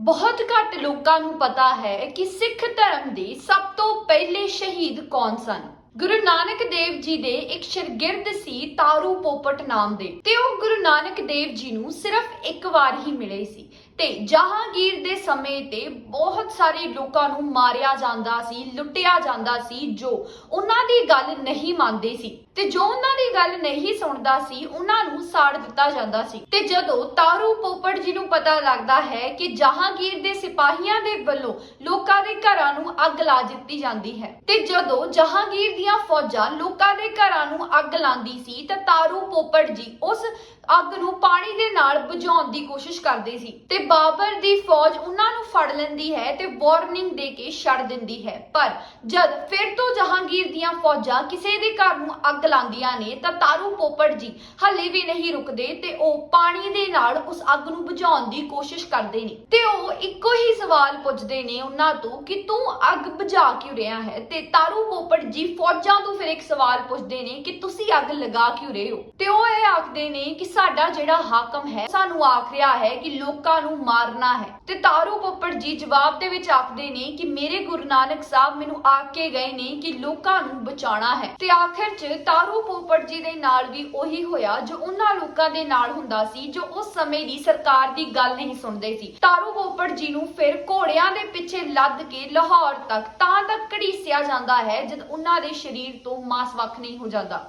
ਬਹੁਤ ਘੱਟ ਲੋਕਾਂ ਨੂੰ ਪਤਾ ਹੈ ਕਿ ਸਿੱਖ ਧਰਮ ਦੇ ਸਭ ਤੋਂ ਪਹਿਲੇ ਸ਼ਹੀਦ ਕੌਣ ਸਨ? ਗੁਰੂ ਨਾਨਕ ਦੇਵ ਜੀ ਦੇ ਇੱਕ ਸਰਗਿਰਦ ਸੀ ਤਾਰੂ ਪੋਪਟ ਨਾਮ ਦੇ। ਤੇ ਉਹ ਗੁਰੂ ਨਾਨਕ ਦੇਵ ਜੀ ਨੂੰ ਸਿਰਫ ਇੱਕ ਵਾਰ ਹੀ ਮਿਲੇ ਸੀ। ਤੇ ਜਹਾਂਗੀਰ ਦੇ ਸਮੇਂ ਤੇ ਬਹੁਤ ਸਾਰੇ ਲੋਕਾਂ ਨੂੰ ਮਾਰਿਆ ਜਾਂਦਾ ਸੀ, ਲੁੱਟਿਆ ਜਾਂਦਾ ਸੀ, ਜੋ ਉਹਨਾਂ ਦੀ ਗੱਲ ਨਹੀਂ ਮੰਨਦੇ ਸੀ ਤੇ ਜੋ ਉਹਨਾਂ ਦੀ ਗੱਲ ਨਹੀਂ ਸੁਣਦਾ ਸੀ, ਉਹਨਾਂ ਨੂੰ ਸਾੜ ਦਿੱਤਾ ਜਾਂਦਾ ਸੀ। ਤੇ ਜਦੋਂ ਤਾਰੂ ਪੋਪਟ ਜੀ ਨੂੰ ਪਤਾ ਲੱਗਦਾ ਹੈ ਕਿ ਜਹਾਂਗੀਰ ਦੇ ਸਿਪਾਹੀਆਂ ਦੇ ਵੱਲੋਂ ਲੋਕਾਂ ਦੇ ਘਰਾਂ ਨੂੰ ਅੱਗ ਲਾ ਦਿੱਤੀ ਜਾਂਦੀ ਹੈ ਤੇ ਜਦੋਂ ਜਹਾਂਗੀਰ ਦੀਆਂ ਫੌਜਾਂ ਲੋਕਾਂ ਦੇ ਘਰਾਂ ਨੂੰ ਅੱਗ ਲਾਉਂਦੀ ਸੀ, ਤਾਂ ਤਾਰੂ ਪੋਪਟ ਜੀ ਉਸ ਅੱਗ ਨੂੰ ਪਾਣੀ ਦੇ ਨਾਲ ਬੁਝਾਉਣ ਦੀ ਕੋਸ਼ਿਸ਼ ਕਰਦੇ ਸੀ ਤੇ ਬਾਬਰ ਦੀ ਫੌਜ ਉਹਨਾਂ ਨੂੰ ਫੜ ਲੈਂਦੀ ਹੈ ਤੇ ਵਾਰਨਿੰਗ ਦੇ ਕੇ ਛੱਡ ਦਿੰਦੀ ਹੈ। ਪਰ ਜਦ ਫਿਰ ਤੋਂ ਜਹਾਂਗੀਰ ਦੀਆਂ ਫੌਜਾਂ ਕਿਸੇ ਦੇ ਘਰ ਨੂੰ ਅੱਗ ਲਾਉਂਦੀਆਂ ਨੇ, ਤਾਂ ਤਾਰੂ ਪੋਪਟ ਜੀ ਹਲੇ ਵੀ ਨਹੀਂ ਰੁਕਦੇ ਤੇ ਉਹ ਪਾਣੀ ਦੇ ਨਾਲ ਉਸ ਅੱਗ ਨੂੰ ਬੁਝਾਉਣ ਦੀ ਕੋਸ਼ਿਸ਼ ਕਰਦੇ ਨੇ। ਤੇ ਉਹ ਇੱਕੋ ਹੀ ਸਵਾਲ ਪੁੱਛਦੇ ਨੇ ਉਹਨਾਂ ਤੋਂ ਕਿ ਤੂੰ ਅੱਗ ਬੁਝਾ ਕਿਉਂ ਰਿਹਾ ਹੈ? ਤੇ ਤਾਰੂ ਪੋਪੜ ਜੀ ਫੌਜਾਂ ਤੋਂ ਫਿਰ ਇੱਕ ਸਵਾਲ ਪੁੱਛਦੇ ਨੇ ਕਿ ਤੁਸੀਂ ਅੱਗ ਲਗਾ ਕਿਉਂ ਰਹੇ ਹੋ? ਤੇ ਉਹ ਇਹ ਆਖਦੇ ਨੇ ਕਿ ਸਾਡਾ ਜਿਹੜਾ ਹਾਕਮ ਹੈ, ਸਾਨੂੰ ਆਖ ਰਿਹਾ ਹੈ ਕਿ ਲੋਕਾਂ ਨੂੰ ਮਾਰਨਾ ਹੈ। ਤੇ ਤਾਰੂ ਪੋਪਟ ਜੀ ਜਵਾਬ ਦੇ ਵਿੱਚ ਆਖਦੇ ਨੇ ਕਿ ਮੇਰੇ ਗੁਰੂ ਨਾਨਕ ਸਾਹਿਬ ਮੈਨੂੰ ਆਖ ਗਏ ਨੇ ਕਿ ਲੋਕਾਂ ਨੂੰ ਬਚਾਉਣਾ ਹੈ। ਤੇ ਆਖਿਰ 'ਚ ਤਾਰੂ ਪੋਪਟ ਜੀ ਦੇ ਨਾਲ ਵੀ ਉਹੀ ਹੋਇਆ ਜੋ ਉਹਨਾਂ ਲੋਕਾਂ ਦੇ ਨਾਲ ਹੁੰਦਾ ਸੀ, ਜੋ ਉਸ ਸਮੇਂ ਦੀ ਸਰਕਾਰ ਦੀ ਗੱਲ ਨਹੀਂ ਸੁਣਦੇ ਸੀ। ਤਾਰੂ ਪੋਪੜ ਜੀ ਨੂੰ ਫਿਰ ਘੋੜਿਆਂ ਦੇ ਪਿੱਛੇ ਲੱਦ ਕੇ ਲਾਹੌਰ ਤੱਕ ਤਾਂ ਤੱਕ ਘੜੀਸਿਆ ਜਾਂਦਾ ਹੈ ਜਦ ਉਹਨਾਂ ਦੇ ਸਰੀਰ ਤੋਂ ਮਾਸ ਵੱਖ ਨਹੀਂ ਹੋ ਜਾਂਦਾ।